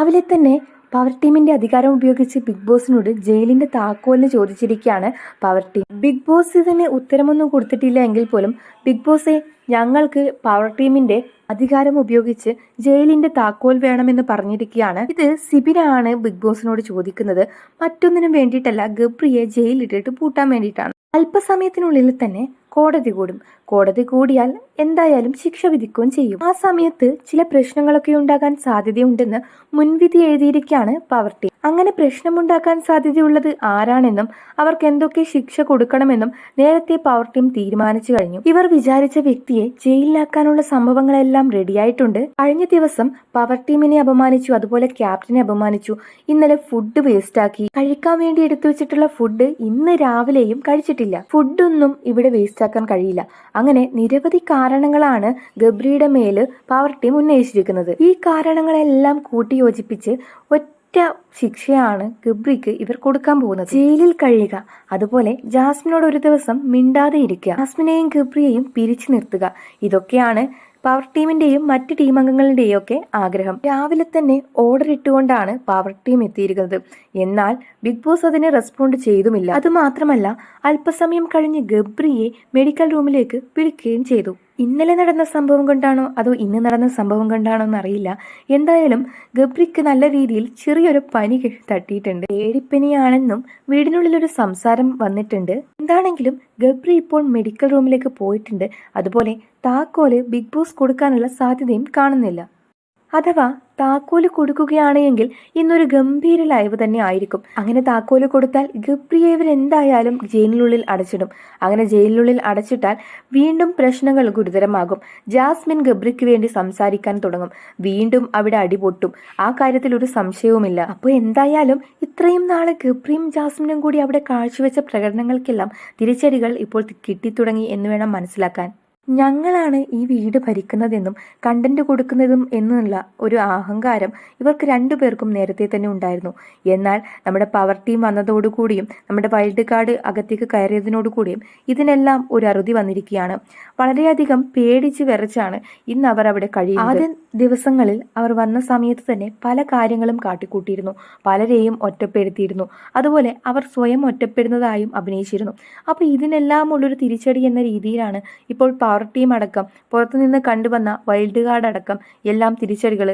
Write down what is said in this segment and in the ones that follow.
രാവിലെ തന്നെ പവർ ടീമിന്റെ അധികാരം ഉപയോഗിച്ച് ബിഗ് ബോസിനോട് ജയിലിന്റെ താക്കോലിന് ചോദിച്ചിരിക്കുകയാണ് പവർ ടീം ബിഗ് ബോസ് ഇതിന് ഉത്തരമൊന്നും കൊടുത്തിട്ടില്ല എങ്കിൽ പോലും ബിഗ് ബോസെ ഞങ്ങൾക്ക് പവർ ടീമിന്റെ അധികാരം ഉപയോഗിച്ച് ജയിലിന്റെ താക്കോൽ വേണമെന്ന് പറഞ്ഞിരിക്കുകയാണ്. ഇത് സിബിനാണ് ബിഗ് ബോസിനോട് ചോദിക്കുന്നത്. മറ്റൊന്നിനും വേണ്ടിയിട്ടല്ല ഗബ്രിയെ ജയിലിട്ടിട്ട് പൂട്ടാൻ വേണ്ടിയിട്ടാണ്. അല്പസമയത്തിനുള്ളിൽ തന്നെ കോടതി കൂടും. കോടതി കൂടിയാൽ എന്തായാലും ശിക്ഷ വിധിക്കുകയും ചെയ്യും. ആ സമയത്ത് ചില പ്രശ്നങ്ങളൊക്കെ ഉണ്ടാകാൻ സാധ്യതയുണ്ടെന്ന് മുൻവിധി എഴുതിയിരിക്കുകയാണ് പവർ ടീം അങ്ങനെ പ്രശ്നമുണ്ടാക്കാൻ സാധ്യതയുള്ളത് ആരാണെന്നും അവർക്ക് എന്തൊക്കെ ശിക്ഷ കൊടുക്കണമെന്നും നേരത്തെ പവർ ടീം തീരുമാനിച്ചു കഴിഞ്ഞു. ഇവർ വിചാരിച്ച വ്യക്തിയെ ജയിലിലാക്കാനുള്ള സംഭവങ്ങളെല്ലാം റെഡിയായിട്ടുണ്ട്. കഴിഞ്ഞ ദിവസം പവർ ടീമിനെ അപമാനിച്ചു അതുപോലെ ക്യാപ്റ്റനെ അപമാനിച്ചു ഇന്നലെ ഫുഡ് വേസ്റ്റാക്കി. കഴിക്കാൻ വേണ്ടി എടുത്തു വെച്ചിട്ടുള്ള ഫുഡ് ഇന്ന് രാവിലെയും കഴിച്ചിട്ടില്ല. ഫുഡൊന്നും ഇവിടെ വേസ്റ്റാക്കാൻ കഴിയില്ല. അങ്ങനെ നിരവധി കാരണങ്ങളാണ് ഗബ്രിയുടെ മേൽ പവർ ടീം ഉന്നയിച്ചിരിക്കുന്നത്. ഈ കാരണങ്ങളെല്ലാം കൂട്ടിയോജിപ്പിച്ച് ഒറ്റ ശിക്ഷയാണ് ഗബ്രിക്ക് ഇവർ കൊടുക്കാൻ പോകുന്നത്. ജയിലിൽ കഴിയുക അതുപോലെ ജാസ്മിനോട് ഒരു ദിവസം മിണ്ടാതെ ഇരിക്കുക ജാസ്മിനെയും ഗബ്രിയെയും പിരിച്ചു നിർത്തുക ഇതൊക്കെയാണ് പവർ ടീമിന്റെയും മറ്റ് ടീം അംഗങ്ങളുടെയും ഒക്കെ ആഗ്രഹം. രാവിലെ തന്നെ ഓർഡർ ഇട്ടുകൊണ്ടാണ് പവർ ടീം എത്തിയിരിക്കുന്നത്. എന്നാൽ ബിഗ് ബോസ് അതിനെ റെസ്പോണ്ട് ചെയ്തുമില്ല. അതുമാത്രമല്ല അല്പസമയം കഴിഞ്ഞ് ഗബ്രിയെ മെഡിക്കൽ റൂമിലേക്ക് വിളിക്കുകയും ചെയ്തു. ഇന്നലെ നടന്ന സംഭവം കൊണ്ടാണോ അതോ ഇന്ന് നടന്ന സംഭവം കൊണ്ടാണോ എന്നറിയില്ല. എന്തായാലും ഗബ്രിക്ക് നല്ല രീതിയിൽ ചെറിയൊരു പനി തട്ടിയിട്ടുണ്ട്. ഏടിപ്പനിയാണെന്നും വീടിനുള്ളിൽ ഒരു സംസാരം വന്നിട്ടുണ്ട്. എന്താണെങ്കിലും ഗബ്രി ഇപ്പോൾ മെഡിക്കൽ റൂമിലേക്ക് പോയിട്ടുണ്ട്. അതുപോലെ താക്കോൽ ബിഗ് ബോസ് കൊടുക്കാനുള്ള സാധ്യതയും കാണുന്നില്ല. അഥവാ താക്കോൽ കൊടുക്കുകയാണ് എങ്കിൽ ഇന്നൊരു ഗംഭീര ലൈവ് തന്നെ ആയിരിക്കും. അങ്ങനെ താക്കോൽ കൊടുത്താൽ ഗബ്രിയേവർ എന്തായാലും ജയിലിനുള്ളിൽ അടച്ചിടും. അങ്ങനെ ജയിലിനുള്ളിൽ അടച്ചിട്ടാൽ വീണ്ടും പ്രശ്നങ്ങൾ ഗുരുതരമാകും. ജാസ്മിൻ ഗബ്രിക്ക് വേണ്ടി സംസാരിക്കാൻ തുടങ്ങും. വീണ്ടും അവിടെ അടിപൊട്ടും ആ കാര്യത്തിൽ ഒരു സംശയവുമില്ല. അപ്പോൾ എന്തായാലും ഇത്രയും നാളെ ഗബ്രിയും ജാസ്മിനും കൂടി അവിടെ കാഴ്ചവെച്ച പ്രകടനങ്ങൾക്കെല്ലാം തിരിച്ചടികൾ ഇപ്പോൾ കിട്ടിത്തുടങ്ങി എന്ന് വേണം മനസ്സിലാക്കാൻ. ഞങ്ങളാണ് ഈ വീട് ഭരിക്കുന്നതെന്നും കണ്ടന്റ് കൊടുക്കുന്നതും എന്നുള്ള ഒരു അഹങ്കാരം ഇവർക്ക് രണ്ടുപേർക്കും നേരത്തെ തന്നെ ഉണ്ടായിരുന്നു. എന്നാൽ നമ്മുടെ പവർ ടീം വന്നതോടുകൂടിയും നമ്മുടെ വൈൽഡ് കാർഡ് അകത്തേക്ക് കയറിയതിനോടുകൂടിയും ഇതിനെല്ലാം ഒരു അറുതി വന്നിരിക്കുകയാണ്. വളരെയധികം പേടിച്ച് വിറച്ചാണ് ഇന്ന് അവർ അവിടെ കഴിയുന്നത്. ആദ്യ ദിവസങ്ങളിൽ അവർ വന്ന സമയത്ത് തന്നെ പല കാര്യങ്ങളും കാട്ടിക്കൂട്ടിയിരുന്നു. പലരെയും ഒറ്റപ്പെടുത്തിയിരുന്നു. അതുപോലെ അവർ സ്വയം ഒറ്റപ്പെടുന്നതായും അഭിനയിച്ചിരുന്നു. അപ്പോൾ ഇതിനെല്ലാം ഉള്ളൊരു തിരിച്ചടി എന്ന രീതിയിലാണ് ഇപ്പോൾ പവർ ടീം അടക്കം പുറത്തുനിന്ന് കണ്ടുവന്ന വൈൽഡ് കാർഡ് അടക്കം എല്ലാം തിരിച്ചടികൾ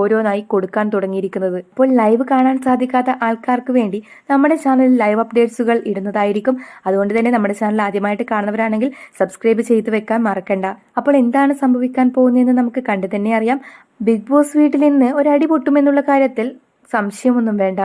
ഓരോന്നായി കൊടുക്കാൻ തുടങ്ങിയിരിക്കുന്നത്. ഇപ്പോൾ ലൈവ് കാണാൻ സാധിക്കാത്ത ആൾക്കാർക്ക് വേണ്ടി നമ്മുടെ ചാനലിൽ ലൈവ് അപ്ഡേറ്റ്സുകൾ ഇടുന്നതായിരിക്കും. അതുകൊണ്ട് തന്നെ നമ്മുടെ ചാനൽ ആദ്യമായിട്ട് കാണുന്നവരാണെങ്കിൽ സബ്സ്ക്രൈബ് ചെയ്ത് വെക്കാൻ മറക്കണ്ട. അപ്പോൾ എന്താണ് സംഭവിക്കാൻ പോകുന്നതെന്ന് നമുക്ക് കണ്ടു തന്നെ അറിയാം. ബിഗ് ബോസ് വീട്ടിൽ നിന്ന് ഒരടി പൊട്ടുമെന്നുള്ള കാര്യത്തിൽ സംശയമൊന്നും വേണ്ട.